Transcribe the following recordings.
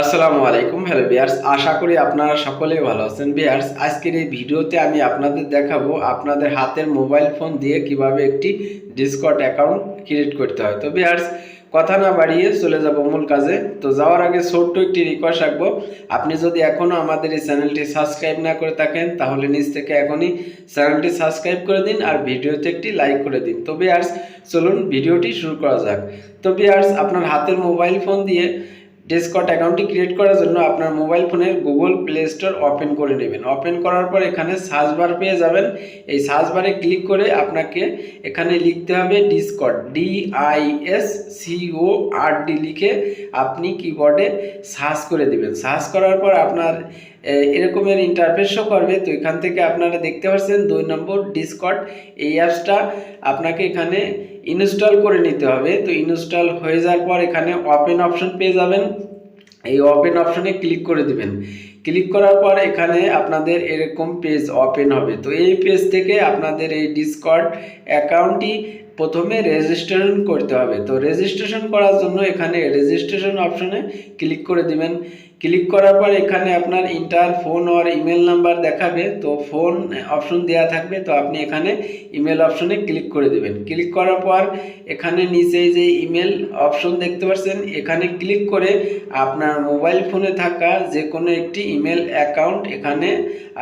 আসসালামু আলাইকুম হ্যালো বিয়ার্স আশা করি আপনারা সকলেই ভালো আছেন। বিয়ার্স আজকের এই ভিডিওতে আমি আপনাদের দেখাবো আপনাদের হাতের মোবাইল ফোন দিয়ে কীভাবে একটি ডিসকট অ্যাকাউন্ট ক্রিয়েট করতে হয়। তো বিয়ার্স কথা না বাড়িয়ে চলে যাব মূল কাজে। তো যাওয়ার আগে ছোট্ট একটি রিকোয়েস্ট রাখব। আপনি যদি এখনও আমাদের এই চ্যানেলটি সাবস্ক্রাইব না করে থাকেন, তাহলে নিচ থেকে এখনই চ্যানেলটি সাবস্ক্রাইব করে দিন আর ভিডিওতে একটি লাইক করে দিন। তো বিয়ার্স চলুন ভিডিওটি শুরু করা যাক। তো বিয়ার্স আপনার হাতের মোবাইল ফোন দিয়ে ডিসকট অ্যাকাউন্টটি ক্রিয়েট করার জন্য আপনার মোবাইল ফোনের গুগল প্লে স্টোর ওপেন করে নেবেন। ওপেন করার পর এখানে সার্চ বার পেয়ে যাবেন। এই সার্চ বারে ক্লিক করে আপনাকে এখানে লিখতে হবে discord D I S C O R D লিখে আপনি কিবোর্ডে সার্চ করে দিবেন। সার্চ করার পর আপনার এরকমের ইন্টারফেস শো করবে। তো এখান থেকে আপনারা দেখতে পাচ্ছেন দুই নম্বর ডিসকট এই অ্যাপসটা আপনাকে এখানে ইনস্টল করে নিতে হবে। তো ইনস্টল হয়ে যাওয়ার পর এখানে ওপেন অপশন পেয়ে যাবেন। এই ওপেন অপশনে ক্লিক করে দিবেন। ক্লিক করার পর এখানে আপনাদের এরকম পেজ ওপেন হবে। তো এই পেজ থেকে আপনাদের এই ডিসকর্ড অ্যাকাউন্টটি প্রথমে রেজিস্ট্রেশন করতে হবে। তো রেজিস্ট্রেশন করার জন্য এখানে রেজিস্ট্রেশন অপশনে ক্লিক করে দিবেন। ক্লিক করার পর এখানে আপনার ইন্টার ফোন আর ইমেল নাম্বার দেখাবে। তো ফোন অপশন দেওয়া থাকবে। তো আপনি এখানে ইমেল অপশনে ক্লিক করে দেবেন। ক্লিক করার পর এখানে নিচে যে ইমেল অপশন দেখতে পাচ্ছেন, এখানে ক্লিক করে আপনার মোবাইল ফোনে থাকা যে কোনো একটি ইমেল অ্যাকাউন্ট এখানে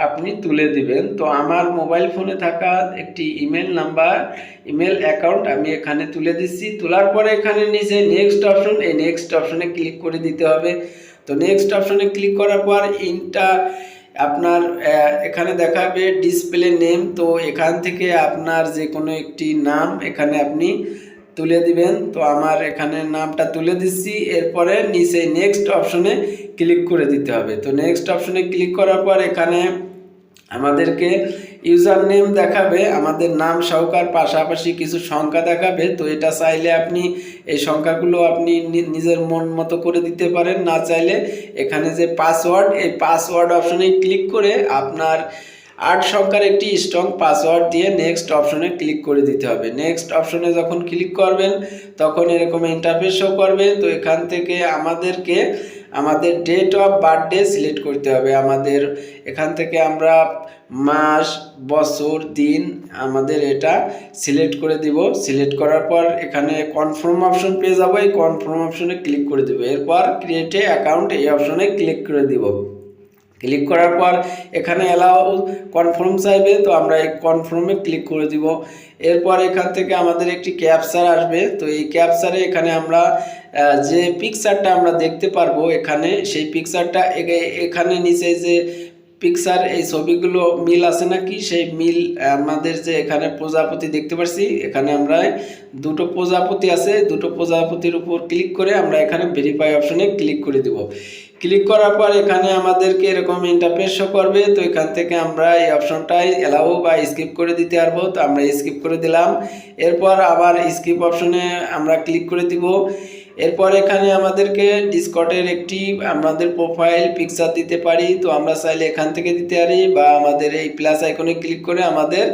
আপনি তুলে দিবেন। তো আমার মোবাইল ফোনে থাকা একটি ইমেল নাম্বার, ইমেল অ্যাকাউন্ট আমি এখানে তুলে দিচ্ছি। তোলার পরে এখানে নিচে নেক্সট অপশন এই নেক্সট অপশনে ক্লিক করে দিতে হবে। তো নেক্সট অপশানে ক্লিক করার পর ইনটা আপনার এখানে দেখাবে ডিসপ্লে নেম তো এখান থেকে আপনার যে কোনো একটি নাম এখানে আপনি তুলে দিবেন। তো আমার এখানে নামটা তুলে দিচ্ছি, এরপরে নিচে নেক্সট অপশনে ক্লিক করে দিতে হবে। তো নেক্সট অপশনে ক্লিক করার পর এখানে আমাদেরকে ইউজার নেম দেখাবে, আমাদের নাম সহকার, পাশাপাশি কিছু সংখ্যা দেখাবে, তো এটা চাইলে আপনি এই সংখ্যাগুলো আপনি নিজের মন মতো করে দিতে পারেন। না চাইলে এখানে যে পাসওয়ার্ড এই পাসওয়ার্ড অপশনে ক্লিক করে আপনার আট সংখ্যার একটি স্ট্রং পাসওয়ার্ড দিয়ে নেক্সট অপশনে ক্লিক করে দিতে হবে। নেক্সট অপশনে যখন ক্লিক করবেন, তখন এরকম ইন্টারফেস শো করবে। তো এখান থেকে আমাদেরকে, আমাদের ডেট অফ বার্থডে সিলেক্ট করতে হবে। আমাদের, এখান থেকে আমরা মাস, বছর, দিন আমাদের এটা সিলেক্ট করে দিব। সিলেক্ট করার পর এখানে কনফার্ম অপশন পেয়ে যাব। এই কনফার্ম অপশনে ক্লিক করে দেবো। এরপর ক্রিয়েটে অ্যাকাউন্ট এই অপশনে ক্লিক করে দিব। ক্লিক করার পর এখানে অ্যালাউ কনফার্ম চাইবে, তো আমরা এই কনফার্মে ক্লিক করে দিব। এরপর এখান থেকে আমাদের একটি ক্যাপচার আসবে, তো এই ক্যাপচারে এখানে আমরা যে পিকচারটা আমরা দেখতে পারব এখানে, সেই পিকচারটা এখানে নিচে যে পিকচার এই ছবিগুলো মিল আছে নাকি, সেই মিল আমাদের যে এখানে প্রজাপতি দেখতে পাচ্ছি এখানে আমরা দুটো প্রজাপতি আছে, দুটো প্রজাপতির উপর ক্লিক করে আমরা এখানে ভেরিফাই অপশনে ক্লিক করে দিব। ক্লিক করার পর এখানে আমাদেরকে এরকম ইন্টারফেস শো করবে, তো এখান থেকে আমরা এই অপশনটাই এলাও বা স্কিপ করে দিতে পারব, তো আমরা স্কিপ করে দিলাম। এরপর আবার স্কিপ অপশনে আমরা ক্লিক করে দিব। এরপর এখানে আমাদেরকে ডিসকটের একটি আমাদের প্রোফাইল পিকচার দিতে পারি, তো আমরা চাইলে এখান থেকে দিতে পারি বা আমাদের এই প্লাস আইকনে ক্লিক করে আমাদের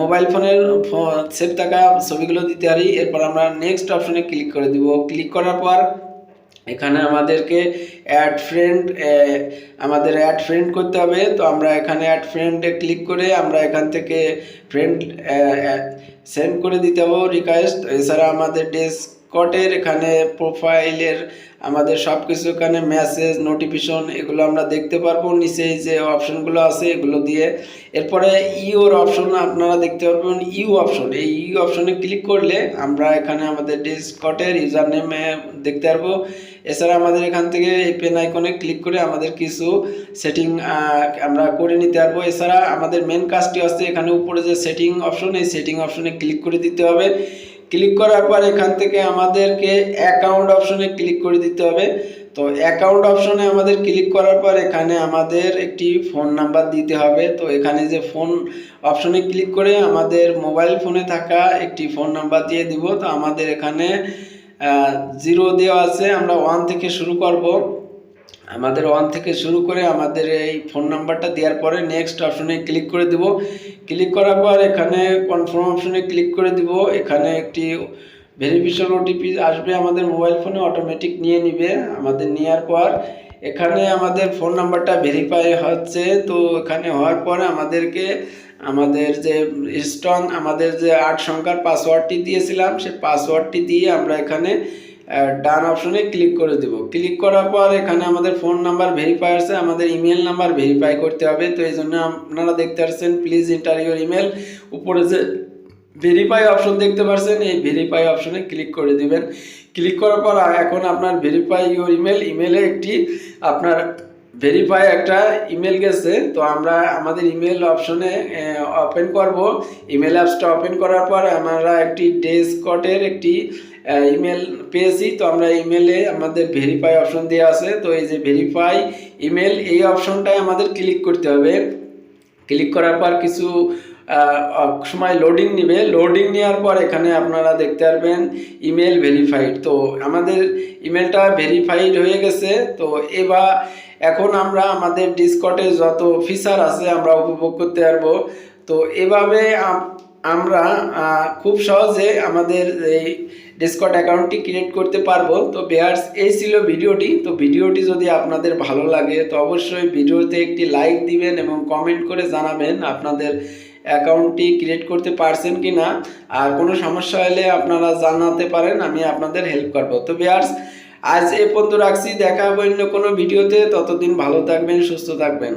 মোবাইল ফোনের সেভ থাকা ছবিগুলো দিতে পারি। এরপর আমরা নেক্সট অপশনে ক্লিক করে দিব। ক্লিক করার পর এখানে আমাদেরকে অ্যাড ফ্রেন্ড আমাদের অ্যাড ফ্রেন্ড করতে হবে। তো আমরা এখানে অ্যাড ফ্রেন্ডে ক্লিক করে আমরা এখান থেকে ফ্রেন্ড সেন্ড করে দিতে হবে রিকোয়েস্ট এছাড়া আমাদের ডেস্কটের এখানে প্রোফাইলের আমাদের সব কিছু এখানে মেসেজ নোটিফিকেশন এগুলো আমরা দেখতে পারব। নিচে যে অপশনগুলো আছে এগুলো দিয়ে। এরপরে ইউর অপশন আপনারা দেখতে পারবেন। ইউ অপশন এই ইউ অপশনে ক্লিক করলে আমরা এখানে আমাদের ডিসকটের ইউজার নেমে দেখতে পারব। এছাড়া আমাদের এখান থেকে এই পেন আইকনে ক্লিক করে আমাদের কিছু সেটিং আমরা করে নিতে পারব। এছাড়া আমাদের মেন কাজটি হচ্ছে এখানে উপরে যে সেটিং অপশন এই সেটিং অপশনে ক্লিক করে দিতে হবে। ক্লিক করার পর এখান থেকে আমাদেরকে অ্যাকাউন্ট অপশনে ক্লিক করে দিতে হবে। তো অ্যাকাউন্ট অপশনে আমাদের ক্লিক করার পর এখানে আমাদের একটি ফোন নাম্বার দিতে হবে। তো এখানে যে ফোন অপশনে ক্লিক করে আমাদের মোবাইল ফোনে থাকা একটি ফোন নাম্বার দিয়ে দিব। তো আমাদের এখানে জিরো দেওয়া আছে। আমরা ওয়ান থেকে শুরু করব। আমাদের ওয়ান থেকে শুরু করে আমাদের এই ফোন নাম্বারটা দেওয়ার পরে নেক্সট অপশনে ক্লিক করে দিব। ক্লিক করার পর এখানে কনফার্ম অপশনে ক্লিক করে দিব। এখানে একটি ভেরিফিকেশন ওটিপি আসবে আমাদের মোবাইল ফোনে অটোমেটিক নিয়ে নিবে আমাদের নেওয়ার পর। এখানে আমাদের ফোন নাম্বারটা ভেরিফাই হচ্ছে। তো এখানে হওয়ার পরে আমাদেরকে আমাদের যে স্ট্রং আমাদের যে আট সংখ্যার পাসওয়ার্ডটি দিয়েছিলাম সেই পাসওয়ার্ডটি দিয়ে আমরা এখানে ডান অপশনে ক্লিক করে দেব। ক্লিক করার পর এখানে আমাদের ফোন নাম্বার ভেরিফাই আছে, আমাদের ইমেল নাম্বার ভেরিফাই করতে হবে। তো এই জন্য আপনারা দেখতে পাচ্ছেন প্লিজ ইন্টার ইউর ইমেল উপরে যে ভেরিফাই অপশন দেখতে পাচ্ছেন, এই ভেরিফাই অপশনে ক্লিক করে দিবেন। ক্লিক করার পর এখন আপনার ভেরিফাই ইউর ইমেল ইমেলে একটি আপনার ভেরিফাই একটা ইমেল গেছে। তো আমরা আমাদের ইমেল অপশনে ওপেন করব। ইমেল অ্যাপসটা ওপেন করার পর আমরা একটি ডেস্কটের একটি ইমেল পেয়েছি। তো আমরা ইমেলে আমাদের ভেরিফাই অপশন দেওয়া আছে। তো এই যে ভেরিফাই ইমেল এই অপশনটায় আমাদের ক্লিক করতে হবে। ক্লিক করার পর কিছু সময় লোডিং নেবে। লোডিং নেওয়ার পর এখানে আপনারা দেখতে পারবেন ইমেল ভেরিফাইড তো আমাদের ইমেলটা ভেরিফাইড হয়ে গেছে। তো এবার এখন আমরা আমাদের ডিসকটে যত ফিচার আছে আমরা উপভোগ করতে পারব। তো এভাবে আমরা খুব সহজে আমাদের এই ডিসকট অ্যাকাউন্টটি ক্রিয়েট করতে পারব। তো বেয়ার্স এই ছিল ভিডিওটি। তো ভিডিওটি যদি আপনাদের ভালো লাগে, তো অবশ্যই ভিডিওতে একটি লাইক দিবেন এবং কমেন্ট করে জানাবেন আপনাদের অ্যাকাউন্টটি ক্রিয়েট করতে পারছেন কি না আর কোনো সমস্যা হলে আপনারা জানাতে পারেন, আমি আপনাদের হেল্প করব। তো বেয়ার্স আজ এ পর্যন্ত রাখছি। দেখা হবে অন্য কোনো ভিডিওতে। ততদিন ভালো থাকবেন, সুস্থ থাকবেন।